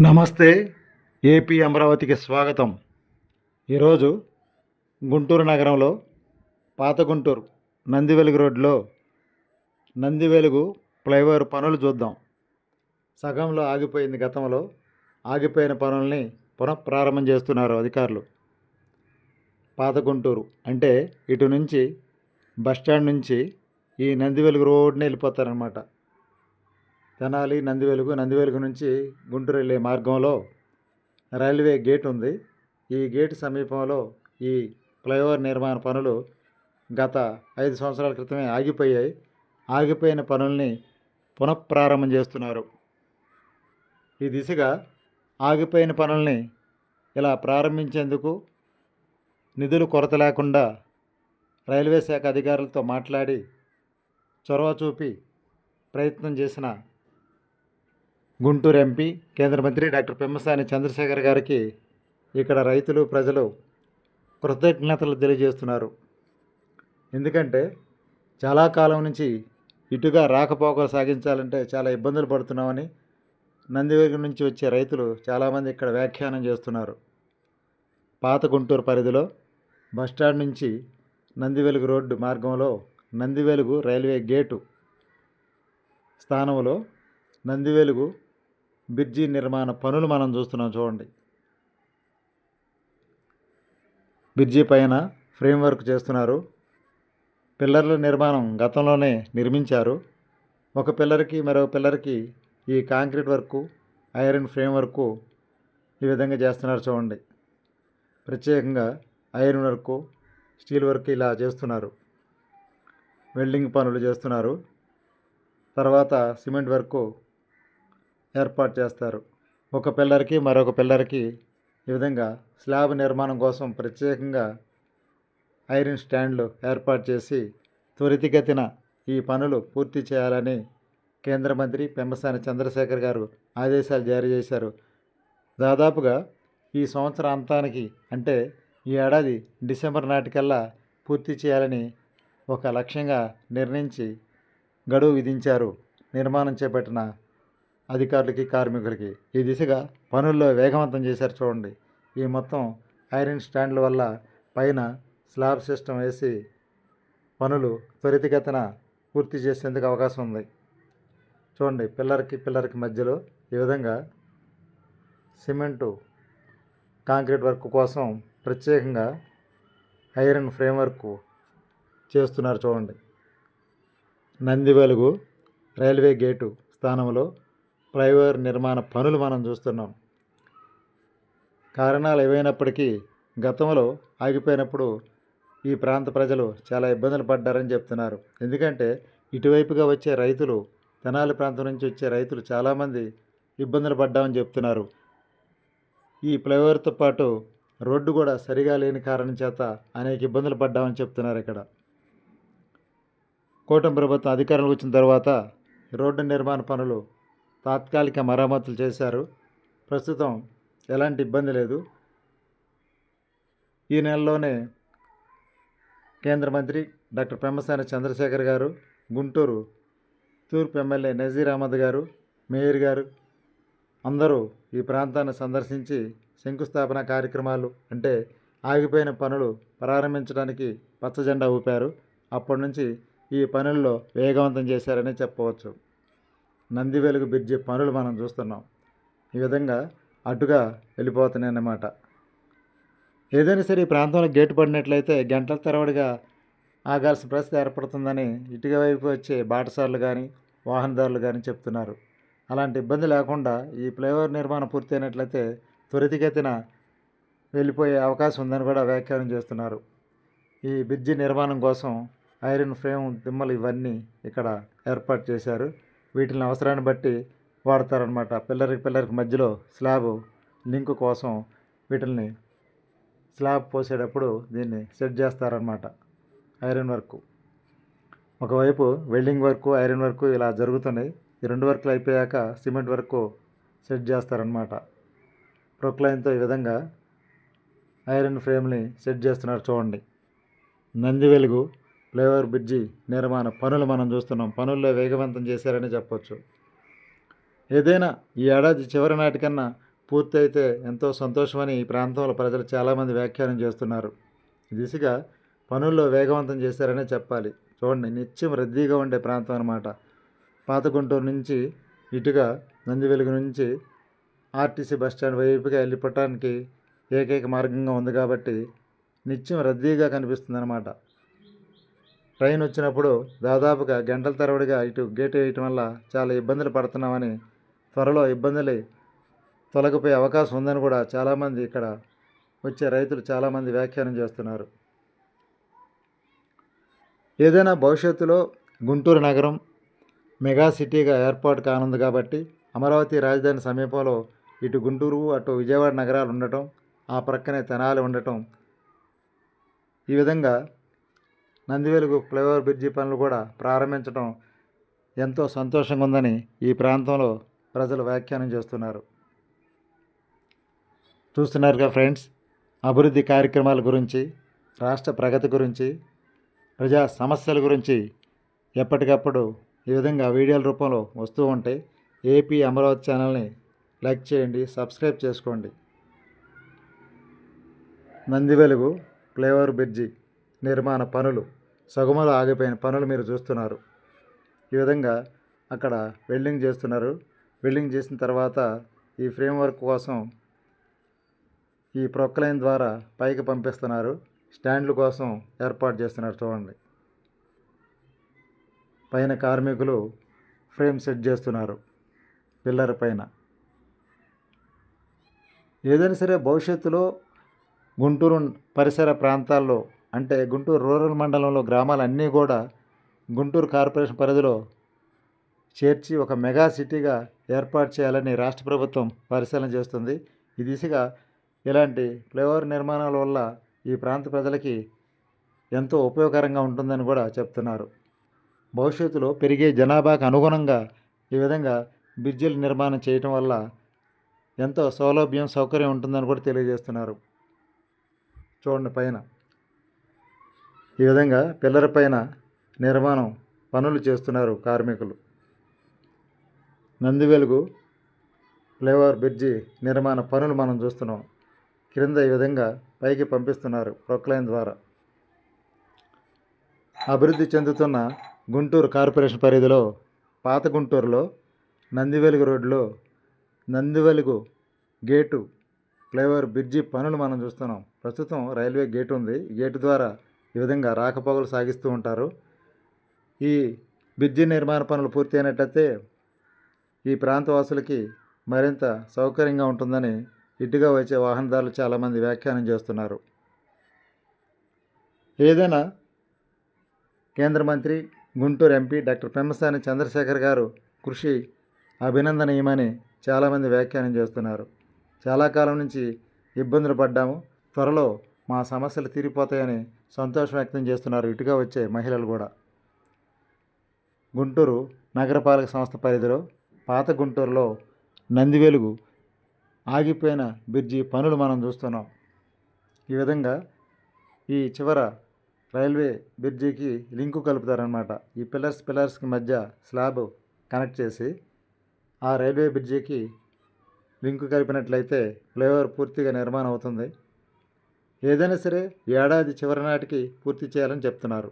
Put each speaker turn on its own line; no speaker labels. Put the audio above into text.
నమస్తే ఏపీ అమరావతికి స్వాగతం. ఈరోజు గుంటూరు నగరంలో పాత గుంటూరు నందివెలుగు రోడ్లో నందివెలుగు ఫ్లైఓవర్ పనులు చూద్దాం. సగంలో ఆగిపోయింది గతంలో ఆగిపోయిన పనుల్ని పునఃప్రారంభం చేస్తున్నారు అధికారులు. పాత గుంటూరు అంటే ఇటు నుంచి బస్టాండ్ నుంచి ఈ నందివెలుగు రోడ్ని వెళ్ళిపోతారనమాట తెనాలి నందివెలుగు నందివెలుగు నుంచి గుంటూరు వెళ్ళే మార్గంలో రైల్వే గేట్ ఉంది. ఈ గేట్ సమీపంలో ఈ ఫ్లైఓవర్ నిర్మాణ పనులు గత ఐదు సంవత్సరాల క్రితమే ఆగిపోయాయి. ఆగిపోయిన పనుల్ని పునఃప్రారంభం చేస్తున్నారు. ఈ దిశగా ఆగిపోయిన పనుల్ని ఇలా ప్రారంభించేందుకు నిధులు కొరత లేకుండా రైల్వే శాఖ అధికారులతో మాట్లాడి చొరవ చూపి ప్రయత్నం చేసిన గుంటూరు ఎంపీ కేంద్ర మంత్రి డాక్టర్ పెమ్మసాని చంద్రశేఖర్ గారికి ఇక్కడ రైతులు ప్రజలు కృతజ్ఞతలు తెలియజేస్తున్నారు. ఎందుకంటే చాలా కాలం నుంచి ఇటుగా రాకపోకలు సాగించాలంటే చాలా ఇబ్బందులు పడుతున్నామని నందివేగం నుంచి వచ్చే రైతులు చాలామంది ఇక్కడ వ్యాఖ్యానం చేస్తున్నారు. పాత గుంటూరు పరిధిలో బస్టాండ్ నుంచి నందివెలుగు రోడ్డు మార్గంలో నందివెలుగు రైల్వే గేటు స్థానంలో నందివెలుగు బ్రిడ్జి నిర్మాణ పనులు మనం చూస్తున్నాం చూడండి. బ్రిడ్జి పైన ఫ్రేమ్ వర్క్ చేస్తున్నారు. పిల్లర్ల నిర్మాణం గతంలోనే నిర్మించారు. ఒక పిల్లర్కి మరొక పిల్లర్కి ఈ concrete work iron frame work ఈ విధంగా చేస్తున్నారు చూడండి. ప్రత్యేకంగా ఐరన్ వర్కు స్టీల్ వర్క్ ఇలా చేస్తున్నారు. వెల్డింగ్ పనులు చేస్తున్నారు. తర్వాత సిమెంట్ వర్కు ఏర్పాటు చేస్తారు. ఒక పిల్లర్కి మరొక పిల్లర్కి ఈ విధంగా స్లాబ్ నిర్మాణం కోసం ప్రత్యేకంగా ఐరన్ స్టాండ్లు ఏర్పాటు చేసి త్వరితగతిన ఈ పనులు పూర్తి చేయాలని కేంద్ర మంత్రి పెంబసాని చంద్రశేఖర్ గారు ఆదేశాలు జారీ చేశారు. దాదాపుగా ఈ సంవత్సరాంతానికి అంటే ఈ ఏడాది డిసెంబర్ నాటికల్లా పూర్తి చేయాలని ఒక లక్ష్యంగా నిర్ణయించి గడువు విధించారు. నిర్మాణం చేపట్టిన అధికారులకి కార్మికులకి ఈ దిశగా పనుల్లో వేగవంతం చేశారు చూడండి. ఈ మొత్తం ఐరన్ స్టాండ్ల వల్ల పైన స్లాబ్ సిస్టమ్ వేసి పనులు త్వరితగతిన పూర్తి చేసేందుకు అవకాశం ఉంది. చూడండి పిల్లర్కి పిల్లర్కి మధ్యలో ఈ విధంగా సిమెంటు కాంక్రీట్ వర్క్ కోసం ప్రత్యేకంగా ఐరన్ ఫ్రేమ్ వర్క్ చేస్తున్నారు చూడండి. నందివెలుగు రైల్వే గేటు స్థానంలో ఫ్లైఓవర్ నిర్మాణ పనులు మనం చూస్తున్నాం. కారణాలు ఏవైనప్పటికీ గతంలో ఆగిపోయినప్పుడు ఈ ప్రాంత ప్రజలు చాలా ఇబ్బందులు పడ్డారని చెప్తున్నారు. ఎందుకంటే ఇటువైపుగా వచ్చే రైతులు తెనాలి ప్రాంతం నుంచి వచ్చే రైతులు చాలామంది ఇబ్బందులు పడ్డామని చెప్తున్నారు. ఈ ఫ్లైఓవర్తో పాటు రోడ్డు కూడా సరిగా లేని కారణం చేత అనేక ఇబ్బందులు పడ్డామని చెప్తున్నారు ఇక్కడ. కూటమి ప్రభుత్వం అధికారంలోకి వచ్చిన తర్వాత రోడ్డు నిర్మాణ పనులు తాత్కాలిక మరమ్మతులు చేశారు. ప్రస్తుతం ఎలాంటి ఇబ్బంది లేదు. ఈ నెలలోనే కేంద్ర మంత్రి డాక్టర్ పెమ్మసాని చంద్రశేఖర్ గారు గుంటూరు తూర్పు ఎమ్మెల్యే నజీర్ అహ్మద్ గారు మేయర్ గారు అందరూ ఈ ప్రాంతాన్ని సందర్శించి శంకుస్థాపన కార్యక్రమాలు అంటే ఆగిపోయిన పనులు ప్రారంభించడానికి పచ్చజెండా ఊపారు. అప్పటి నుంచి ఈ పనుల్లో వేగవంతం చేశారని చెప్పవచ్చు. నందివేలుగు బ్రిడ్జి పనులు మనం చూస్తున్నాం. ఈ విధంగా అటుగా వెళ్ళిపోతున్నాయన్నమాట. ఏదైనా సరే ఈ ప్రాంతంలో గేటు పడినట్లయితే గంటల తరబడిగా ఆగాల్సిన పరిస్థితి ఏర్పడుతుందని ఇటుక వైపు వచ్చే బాటసార్లు కానీ వాహనదారులు కానీ చెప్తున్నారు. అలాంటి ఇబ్బంది లేకుండా ఈ ఫ్లైఓవర్ నిర్మాణం పూర్తయినట్లయితే త్వరితగతిన వెళ్ళిపోయే అవకాశం ఉందని కూడా వ్యాఖ్యానం చేస్తున్నారు. ఈ బ్రిడ్జి నిర్మాణం కోసం ఐరన్ ఫ్రేమ్ దిమ్మలు ఇవన్నీ ఇక్కడ ఏర్పాటు చేశారు. వీటిని అవసరాన్ని బట్టి వాడతారనమాట పిల్లర్కి పిల్లర్కి మధ్యలో స్లాబ్ లింక్ కోసం వీటిని స్లాబ్ పోసేటప్పుడు దీన్ని సెట్ చేస్తారనమాట ఐరన్ వర్క్. ఒకవైపు వెల్డింగ్ వర్క్ ఐరన్ వర్క్ ఇలా జరుగుతున్నాయి. ఈ రెండు వర్క్లు అయిపోయాక సిమెంట్ వర్క్ సెట్ చేస్తారనమాట ప్రొక్లైన్తో ఈ విధంగా ఐరన్ ఫ్రేమ్ని సెట్ చేస్తున్నారు చూడండి. నంది వెలుగు. ఫ్లైఓవర్ బ్రిడ్జి నిర్మాణ పనులు మనం చూస్తున్నాం. పనుల్లో వేగవంతం చేశారని చెప్పొచ్చు. ఏదైనా ఈ ఏడాది చివరి నాటికన్నా పూర్తయితే ఎంతో సంతోషమని ఈ ప్రాంతంలో ప్రజలు చాలామంది వ్యాఖ్యానం చేస్తున్నారు. దిశగా పనుల్లో వేగవంతం చేశారనే చెప్పాలి. చూడండి నిత్యం రద్దీగా ఉండే ప్రాంతం అనమాట పాత గుంటూరు నుంచి ఇటుగా నందివెలుగు నుంచి ఆర్టీసీ బస్ స్టాండ్ వైపుగా వెళ్ళిపోవటానికి ఏకైక మార్గంగా ఉంది కాబట్టి నిత్యం రద్దీగా కనిపిస్తుంది అనమాట ట్రైన్ వచ్చినప్పుడు దాదాపుగా గంటల తరబడిగా ఇటు గేట్ వేయటం వల్ల చాలా ఇబ్బందులు పడుతున్నామని త్వరలో ఇబ్బందులు తొలగిపోయే అవకాశం ఉందని కూడా చాలామంది ఇక్కడ వచ్చే రైతులు చాలామంది వ్యాఖ్యానం చేస్తున్నారు. ఏదైనా భవిష్యత్తులో గుంటూరు నగరం మెగా సిటీగా ఏర్పాటు కానుంది కాబట్టి అమరావతి రాజధాని సమీపంలో ఇటు గుంటూరు అటు విజయవాడ నగరాలు ఉండటం ఆ ప్రక్కనే తెనాలి ఉండటం ఈ విధంగా నందివెలుగు ఫ్లైఓవర్ బ్రిడ్జి పనులు కూడా ప్రారంభించడం ఎంతో సంతోషంగా ఉందని ఈ ప్రాంతంలో ప్రజలు వ్యాఖ్యానం చేస్తున్నారు. చూస్తున్నారుగా ఫ్రెండ్స్ అభివృద్ధి కార్యక్రమాల గురించి రాష్ట్ర ప్రగతి గురించి ప్రజా సమస్యల గురించి ఎప్పటికప్పుడు ఈ విధంగా వీడియోల రూపంలో వస్తూ ఉంటాయి ఏపీ అమరావతి ఛానల్ని లైక్ చేయండి సబ్స్క్రైబ్ చేసుకోండి. నందివెలుగు ఫ్లైఓవర్ బ్రిడ్జి నిర్మాణ పనులు సగుమలు ఆగిపోయిన పనులు మీరు చూస్తున్నారు. ఈ విధంగా అక్కడ వెల్డింగ్ చేస్తున్నారు. వెల్డింగ్ చేసిన తర్వాత ఈ ఫ్రేమ్ వర్క్ కోసం ఈ ప్రొక్లైన్ ద్వారా పైకి పంపిస్తున్నారు. స్టాండ్ల కోసం ఏర్పాటు చేస్తున్నారు చూడండి. పైన కార్మికులు ఫ్రేమ్ సెట్ చేస్తున్నారు పిల్లర్ పైన. ఏదైనా సరే భవిష్యత్తులో గుంటూరు పరిసర ప్రాంతాల్లో అంటే గుంటూరు రూరల్ మండలంలో గ్రామాలన్నీ కూడా గుంటూరు కార్పొరేషన్ పరిధిలో చేర్చి ఒక మెగా సిటీగా ఏర్పాటు చేయాలని రాష్ట్ర ప్రభుత్వం పరిశీలన చేస్తుంది. ఈ దిశగా ఇలాంటి ఫ్లైఓవర్ నిర్మాణాల వల్ల ఈ ప్రాంత ప్రజలకి ఎంతో ఉపయోగకరంగా ఉంటుందని కూడా చెప్తున్నారు. భవిష్యత్తులో పెరిగే జనాభాకు అనుగుణంగా ఈ విధంగా బ్రిడ్జిల నిర్మాణం చేయటం వల్ల ఎంతో సౌలభ్యం సౌకర్యం ఉంటుందని కూడా తెలియజేస్తున్నారు. చూడండి పైన. ఈ విధంగా పిల్లర పైన నిర్మాణం పనులు చేస్తున్నారు కార్మికులు. నందివెలుగు ఫ్లైఓవర్ బ్రిడ్జి నిర్మాణ పనులు మనం చూస్తున్నాం. క్రింద ఈ విధంగా పైకి పంపిస్తున్నారు ప్రొక్లైన్ ద్వారా. అభివృద్ధి చెందుతున్న గుంటూరు కార్పొరేషన్ పరిధిలో పాత గుంటూరులో నందివెలుగు రోడ్లో నందివెలుగు గేటు ఫ్లైఓవర్ బ్రిడ్జి పనులు మనం చూస్తున్నాం. ప్రస్తుతం రైల్వే గేట్ ఉంది. గేటు ద్వారా ఈ విధంగా రాకపోకలు సాగిస్తూ ఉంటారు. ఈ బ్రిడ్జి నిర్మాణ పనులు పూర్తయినట్లయితే ఈ ప్రాంతవాసులకి మరింత సౌకర్యంగా ఉంటుందని ఇటుగా వచ్చే వాహనదారులు చాలామంది వ్యాఖ్యానం చేస్తున్నారు. ఏదైనా కేంద్ర మంత్రి గుంటూరు ఎంపీ డాక్టర్ పెమ్మసాని చంద్రశేఖర్ గారు కృషి అభినందనీయమని చాలామంది వ్యాఖ్యానం చేస్తున్నారు. చాలా కాలం నుంచి ఇబ్బందులు పడ్డాము. త్వరలో మా సమస్యలు తీరిపోతాయని సంతోషం వ్యక్తం చేస్తున్నారు. ఇటుగా వచ్చే మహిళలు కూడా. గుంటూరు నగరపాలక సంస్థ పరిధిలో పాత గుంటూరులో నందివెలుగు ఆగిపోయిన బ్రిడ్జి పనులు మనం చూస్తున్నాం. ఈ విధంగా ఈ చివర రైల్వే బ్రిడ్జికి లింకు కలుపుతారనమాట ఈ పిల్లర్స్ పిల్లర్స్కి మధ్య స్లాబ్ కనెక్ట్ చేసి ఆ రైల్వే బ్రిడ్జికి లింకు కలిపినట్లయితే ఫ్లైఓవర్ పూర్తిగా నిర్మాణం అవుతుంది. ఏదైనా సరే ఏడాది చివరి నాటికి పూర్తి చేయాలని చెప్తున్నారు.